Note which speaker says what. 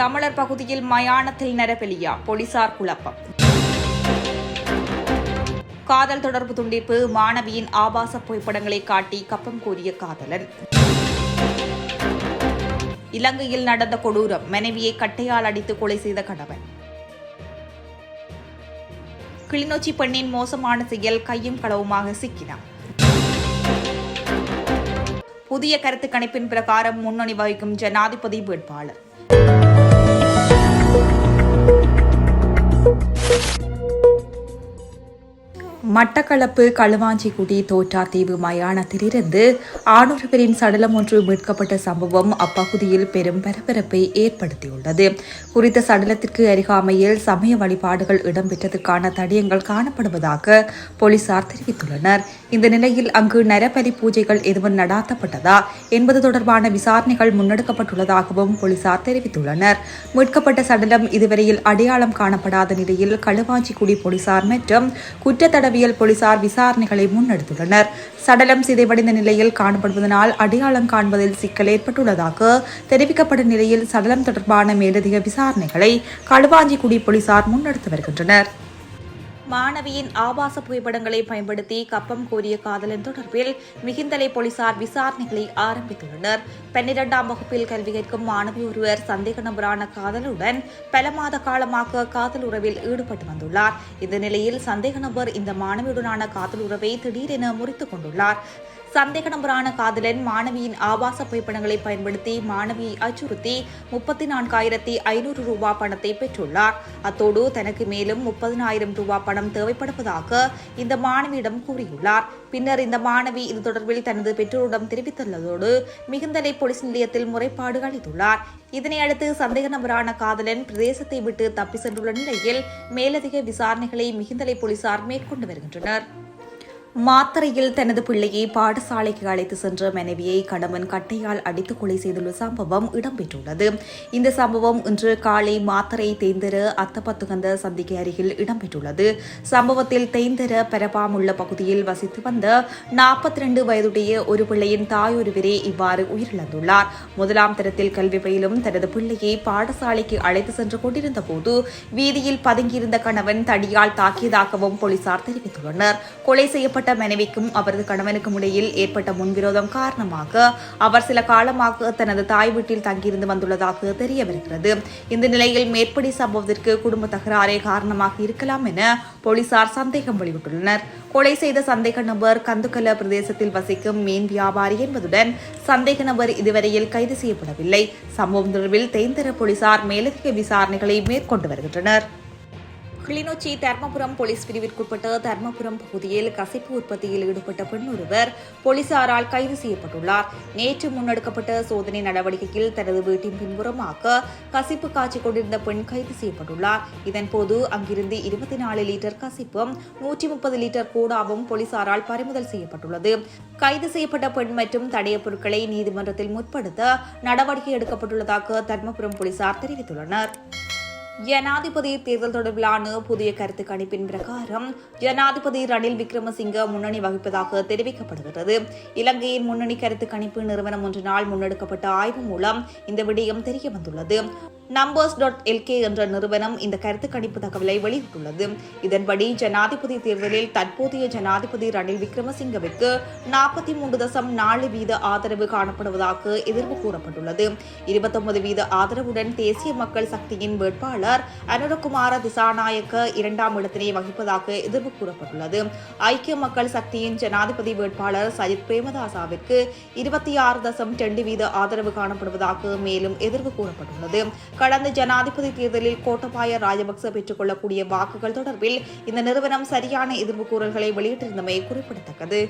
Speaker 1: தமிழர் பகுதியில் மயானத்தில் நரபலியா. போலீசார் குழப்பம். காதல் தொடர்பு துண்டிப்பு மாணவியின் ஆபாச புகைப்படங்களை காட்டி கப்பம் கூறிய காதலன். இலங்கையில் நடந்த கொடூரம் மனைவியை கட்டையால் அடித்து கொலை செய்த கணவன். கிளிநொச்சி பெண்ணின் மோசமான செயல் கையும் களவுமாக சிக்கினார் புதிய கருத்து கணிப்பின் பிரகாரம் முன்னணி வகிக்கும் ஜனாதிபதி வேட்பாளர். மட்டக்களப்பு களுவாஞ்சிக்குடி தோற்றாத்தீவு மயானத்திலிருந்து ஆணொருவரின் சடலம் ஒன்று மீட்கப்பட்ட சம்பவம் அப்பகுதியில் பெரும் பரபரப்பை ஏற்படுத்தியுள்ளது. குறித்த சடலத்திற்கு அருகாமையில் சமய வழிபாடுகள் இடம்பெற்றதற்கான தடயங்கள் காணப்படுவதாக போலீசார் தெரிவித்துள்ளனர். இந்த நிலையில் அங்கு நரபலி பூஜைகள் எதுவும் நடாத்தப்பட்டதா என்பது தொடர்பான விசாரணைகள் முன்னெடுக்கப்பட்டுள்ளதாகவும் போலீசார் தெரிவித்துள்ளனர். மீட்கப்பட்ட சடலம் இதுவரையில் அடையாளம் காணப்படாத நிலையில் களுவாஞ்சிக்குடி போலீசார் மற்றும் குற்றத்தடவியல் போலீசார் விசாரணைகளை முன்னெடுத்துள்ளனர். சடலம் சிதைவடைந்த நிலையில் காணப்படுவதனால் அடையாளம் காண்பதில் சிக்கல் ஏற்பட்டுள்ளதாக தெரிவிக்கப்பட்ட நிலையில் சடலம் தொடர்பான மேலதிக விசாரணைகளை களுவாஞ்சிக்குடி போலீசார் முன்னெடுத்து வருகின்றனர். மாணவியின் ஆபாச புகைப்படங்களை பயன்படுத்தி கப்பம் கோரிய காதலன் தொடர்பில் மிகிந்தலை போலீசார் விசாரணைகளை ஆரம்பித்துள்ளனர். பன்னிரெண்டாம் வகுப்பில் கல்வி கற்கும் மாணவி ஒருவர் சந்தேக நபரான காதலுடன் பல மாத காலமாக காதல் உறவில் ஈடுபட்டு வந்துள்ளார். இந்த நிலையில் சந்தேக நபர் இந்த மாணவியுடனான காதல் உறவை திடீரென முறித்துக் கொண்டுள்ளார். சந்தேக நபரான காதலன் மாணவியின் ஆபாச புகைப்படங்களை பயன்படுத்தி மாணவியை அச்சுறுத்தி முப்பத்தி நான்காயிரத்தி ஐநூறு ரூபாய் பணத்தை பெற்றுள்ளார். அத்தோடு தனக்கு மேலும் முப்பதினாயிரம் ரூபாய் பணம் தேவைப்படுவதாக இந்த மாணவியிடம் கூறியுள்ளார். பின்னர் இந்த மாணவி இது தொடர்பில் தனது பெற்றோரிடம் தெரிவித்துள்ளதோடு மிகுந்தலை போலீஸ் நிலையத்தில் முறைப்பாடு அளித்துள்ளார். இதனையடுத்து சந்தேக நபரான காதலன் பிரதேசத்தை விட்டு தப்பி சென்றுள்ள நிலையில் மேலதிக விசாரணைகளை மிகுந்தலை போலீசார் மேற்கொண்டு வருகின்றனர். மாத்திரையில் தனது பிள்ளையை பாடசாலைக்கு அழைத்து சென்ற மனைவியை கணவன் கட்டையால் அடித்து கொலை செய்துள்ள சம்பவம் இடம்பெற்றுள்ளது. இந்த சம்பவம் இன்று காலை மாத்தறை தேந்தர அத்தப்பத்துகந்த சந்திக்கு அருகில் இடம்பெற்றுள்ளது. சம்பவத்தில் தேந்தர பெரபாமுள்ள பகுதியில் வசித்து வந்த நாற்பத்தி ரெண்டு வயதுடைய ஒரு பிள்ளையின் தாயொருவரே இவ்வாறு உயிரிழந்துள்ளார். முதலாம் தரத்தில் கல்வி பயிலும் தனது பிள்ளையை பாடசாலைக்கு அழைத்து சென்று கொண்டிருந்த போது வீதியில் பதுங்கியிருந்த கணவன் தடியால் தாக்கியதாகவும் போலீசார் தெரிவித்துள்ளனர். கொலை செய்யப்பட்ட கொல்லப்பட்ட மனைவிக்கும் அவரது கணவனுக்கும் இடையில் ஏற்பட்ட முன்விரோதம் காரணமாக அவர் சில காலமாக தனது தாய் வீட்டில் தங்கியிருந்து வந்துள்ளதாக தெரிய வருகிறது இந்த நிலையில் மேற்படி சம்பவத்திற்கு குடும்ப தகராறே காரணமாக இருக்கலாம் என போலீசார் சந்தேகம் வெளியிட்டுள்ளனர். கொலை செய்த சந்தேக நபர் கந்துக்கல பிரதேசத்தில் வசிக்கும் மீன் வியாபாரி என்பதுடன் சந்தேக நபர் இதுவரையில் கைது செய்யப்படவில்லை. சம்பவம் தொடர்பில் தேந்தர போலீசார் மேலதிக விசாரணைகளை மேற்கொண்டு வருகின்றனர். கிளிநொச்சி தர்மபுரம் போலீஸ் பிரிவிற்குட்பட்ட தர்மபுரம் பகுதியில் கசிப்பு உற்பத்தியில் ஈடுபட்ட பெண் ஒருவர் போலீசாரால் கைது செய்யப்பட்டுள்ளார். நேற்று முன்னெடுக்கப்பட்ட சோதனை நடவடிக்கையில் தனது வீட்டின் பின்புறமாக கசிப்பு காய்ச்சி கொண்டிருந்த பெண் கைது செய்யப்பட்டுள்ளார். இதன்போது அங்கிருந்து இருபத்தி நாலு லிட்டர் கசிப்பும் நூற்றி முப்பது லிட்டர் கூடாவும் போலீசாரால் பறிமுதல் செய்யப்பட்டுள்ளது. கைது செய்யப்பட்ட பெண் மற்றும் தடைய பொருட்களை நீதிமன்றத்தில் முற்படுத்த நடவடிக்கை எடுக்கப்பட்டுள்ளதாக தர்மபுரம் போலீசார் தெரிவித்துள்ளனர். ஜனாதிபதி தேர்தல் தொடர்பிலான புதிய கருத்து கணிப்பின் பிரகாரம் ஜனாதிபதி ரணில் விக்ரமசிங்க முன்னணி வகிப்பதாக தெரிவிக்கப்படுகிறது. இலங்கையின் முன்னணி கருத்து கணிப்பு நிறுவனம் ஒன்றினால் முன்னெடுக்கப்பட்ட ஆய்வு மூலம் இந்த விடயம் தெரிய வந்துள்ளது நம்பர்ஸ் டாட் எல்கே என்ற நிறுவனம் இந்த கருத்து கணிப்பு தகவலை வெளியிட்டுள்ளது. இதன்படி ஜனாதிபதி தேர்தலில் தற்போதைய ஜனாதிபதி ரணில் விக்ரமசிங்கவிற்கு நாற்பத்தி மூன்று தசம் நாலு வீத ஆதரவு காணப்படுவதாக எதிர்ப்பு கூறப்பட்டுள்ளது. இருபத்தொன்பது வீத ஆதரவுடன் தேசிய மக்கள் சக்தியின் வேட்பாளர் அனுரகுமார திசாநாயக்க இரண்டாம் இடத்தினை வகிப்பதாக எதிர்ப்பு கூறப்பட்டுள்ளது. ஐக்கிய மக்கள் சக்தியின் ஜனாதிபதி வேட்பாளர் சஜித் பிரேமதாசாவிற்கு இருபத்தி ஆறு தசம் ரெண்டு வீத ஆதரவு காணப்படுவதாக மேலும் எதிர்ப்பு கூறப்பட்டுள்ளது. கடந்த ஜனாதிபதி தேர்தலில் கோட்டபாய ராஜபக்ச பெற்றுக் கொள்ளக்கூடிய வாக்குகள் தொடர்பில் இந்த நிறுவனம் சரியான எதிர்ப்பு கூறல்களை வெளியிட்டிருந்தமை குறிப்பிடத்தக்கது.